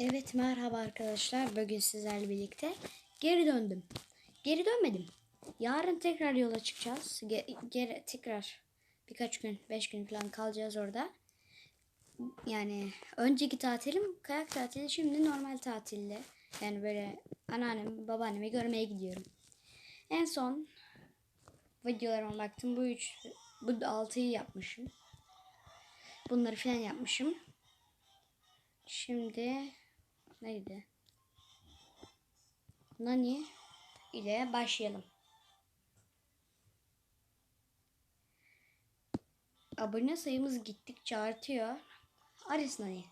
Evet merhaba arkadaşlar. Bugün sizlerle birlikte geri döndüm. Geri dönmedim. Yarın tekrar yola çıkacağız. Ge- tekrar birkaç gün, beş gün falan kalacağız orada. Yani önceki tatilim kayak tatili, şimdi normal tatilde. Yani böyle anneannem, babaannemi görmeye gidiyorum. En son videolarıma baktım. Bu üç, bu altıyı yapmışım. Bunları falan yapmışım. Şimdi neydi? Nani ile başlayalım. Abone sayımız gittikçe artıyor. Aris Nani.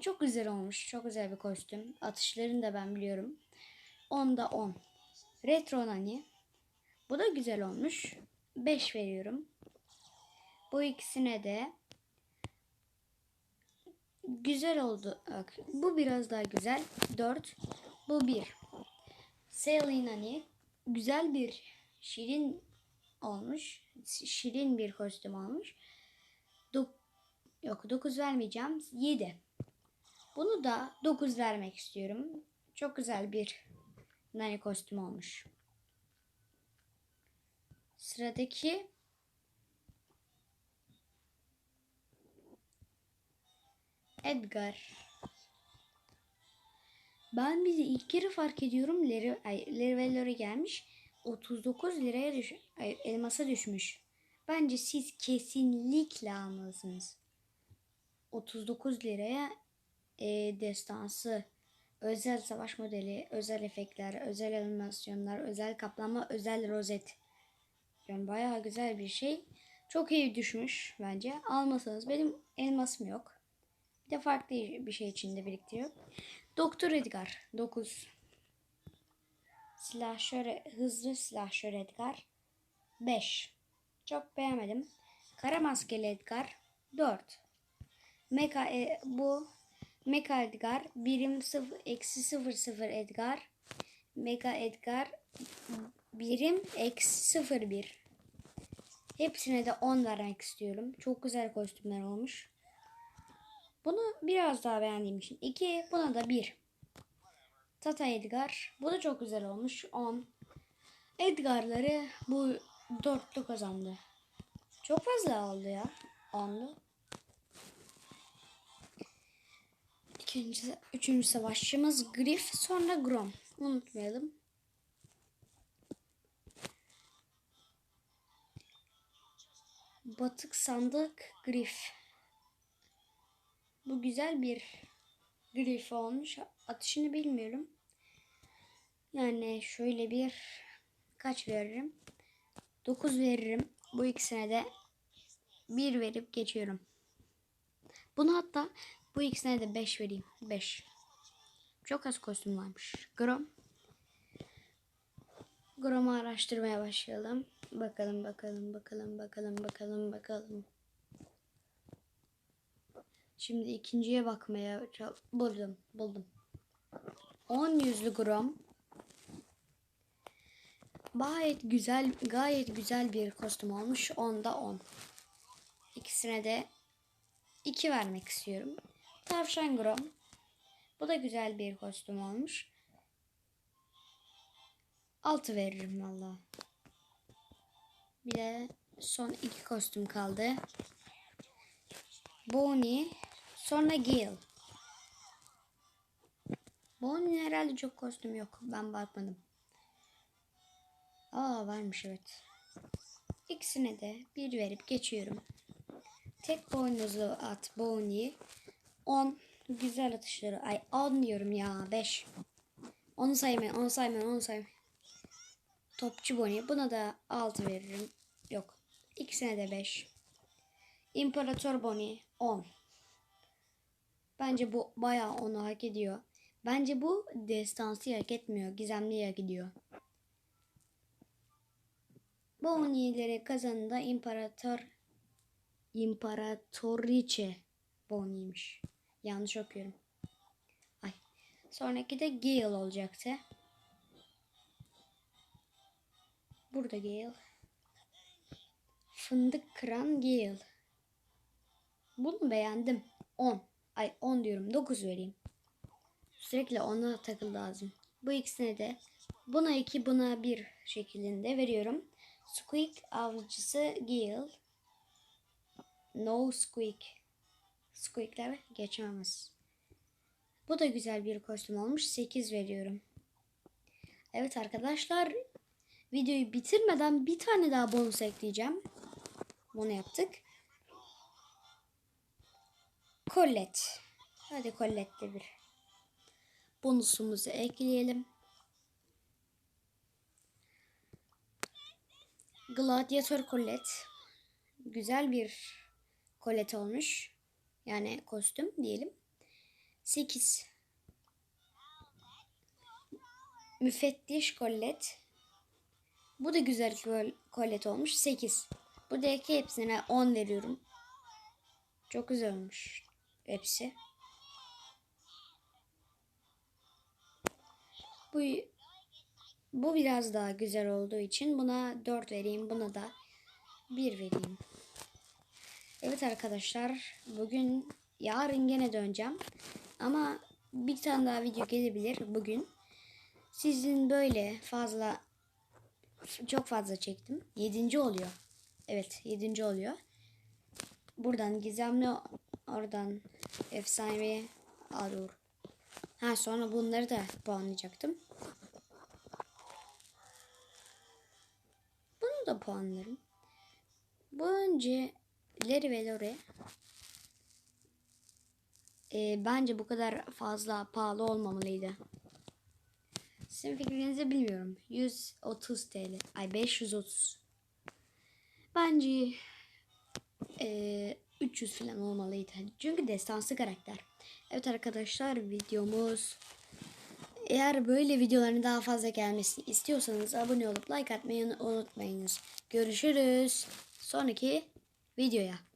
Çok güzel olmuş. Çok güzel bir kostüm. Atışlarını da ben biliyorum. 10'da 10. Retro Nani. Bu da güzel olmuş. 5 veriyorum. Bu ikisine de güzel oldu. Bak, bu biraz daha güzel. 4. Bu 1. Selena hani güzel bir şirin olmuş. Şirin bir kostüm olmuş. Dok Yok 9 vermeyeceğim. 7. Bunu da 9 vermek istiyorum. Çok güzel bir Nani kostüm olmuş. Sıradaki Edgar. Ben bizi ilk kere fark ediyorum. Leri, ay, gelmiş. 39 liraya düş, ay, elmasa düşmüş. Bence siz kesinlikle almalısınız. 39 liraya e, destansı, özel savaş modeli, özel efektler, özel animasyonlar, özel kaplama, özel rozet. Yani bayağı güzel bir şey. Çok iyi düşmüş bence. Almasanız benim elmasım yok. De farklı bir şey içinde biriktiriyor. Doktor Edgar 9. Silahşör hızlı silahşör Edgar 5. Çok beğenmedim. Kara maskeli Edgar 4. Meka e, bu Meka Edgar birim 0 eksi 00 Edgar. Mega Edgar birim eksi 01. Hepsine de 10 vermek istiyorum. Çok güzel kostümler olmuş. Bunu biraz daha beğendiğim için 2, buna da 1. Tata Edgar. Bu da çok güzel olmuş. 10. Edgar'ları bu dörtlü kazandı. Çok fazla oldu ya. 10'lu. İkinci, üçüncü savaşçımız Griff sonra Grom. Unutmayalım. Batık sandık Griff. Bu güzel bir grif olmuş. Atışını bilmiyorum. Yani şöyle bir kaç veririm? 9 veririm. Bu ikisine de 1 verip geçiyorum. Bunu hatta bu ikisine de 5 vereyim. 5. Çok az kostüm varmış. Grom. Grom'u araştırmaya başlayalım. Bakalım bakalım bakalım bakalım bakalım bakalım. Şimdi ikinciye bakmaya buldum. Buldum. 10 yüzlü gram. Gayet güzel, gayet güzel bir kostüm olmuş. 10'da 10. İkisine de 2 vermek istiyorum. Tavşan gram. Bu da güzel bir kostüm olmuş. 6 veririm valla. Bir de son iki kostüm kaldı. Bonnie, sonra Gale. Bonnie'nin herhalde çok kostüm yok. Ben bakmadım. Aa varmış evet. İkisine de bir verip geçiyorum. Tek boynuzlu at Bonnie. 10 güzel atışları. Ay 10 diyorum ya 5. Onu saymayın, onu saymayın, onu saymayın. Topçu Bonnie. Buna da 6 veririm. Yok. İkisine de 5. İmparator Bonnie 10. Bence bu bayağı onu hak ediyor. Bence bu destansı hak etmiyor. Gizemli hak ediyor. Kazanında İmparator İmparatoriçe Bonnie'ymiş. Yanlış okuyorum. Ay. Sonraki de Gale olacaktı. Burada Gale. Fındık kıran Gale. Bunu beğendim. 10. Ay 10 diyorum. 9 vereyim. Sürekli ona takıl lazım. Bu ikisine de buna iki buna bir şeklinde veriyorum. Squeak avcısı Gale. No Squeak. Squeak'ler geçemez. Bu da güzel bir kostüm olmuş. 8 veriyorum. Evet arkadaşlar. Videoyu bitirmeden bir tane daha bonus ekleyeceğim. Bunu yaptık. Colette. Hadi Colette'de bir. Bonusumuzu ekleyelim. Gladiator Colette. Güzel bir Colette olmuş. Yani kostüm diyelim. 8. Müfettiş Colette. Bu da güzel Colette olmuş. 8. Buradaki hepsine 10 veriyorum. Çok güzel olmuş hepsi. Bu bu biraz daha güzel olduğu için buna 4 vereyim. Buna da 1 vereyim. Evet arkadaşlar bugün yarın gene döneceğim. Ama bir tane daha video gelebilir bugün. Sizin böyle fazla çok fazla çektim. Yedinci oluyor. Evet yedinci oluyor. Buradan gizemli oradan efsanevi alıyor. Ha sonra bunları da puanlayacaktım. Bunu da puanlarım. Bu önce Larry ve Lore e, bence bu kadar fazla pahalı olmamalıydı. Sizin fikrinizi bilmiyorum. 130 TL. Ay 530. Bence e, 300 falan olmalıydı. Çünkü destansı karakter. Evet arkadaşlar videomuz eğer böyle videoların daha fazla gelmesini istiyorsanız abone olup like atmayı unutmayınız. Görüşürüz. Sonraki videoya.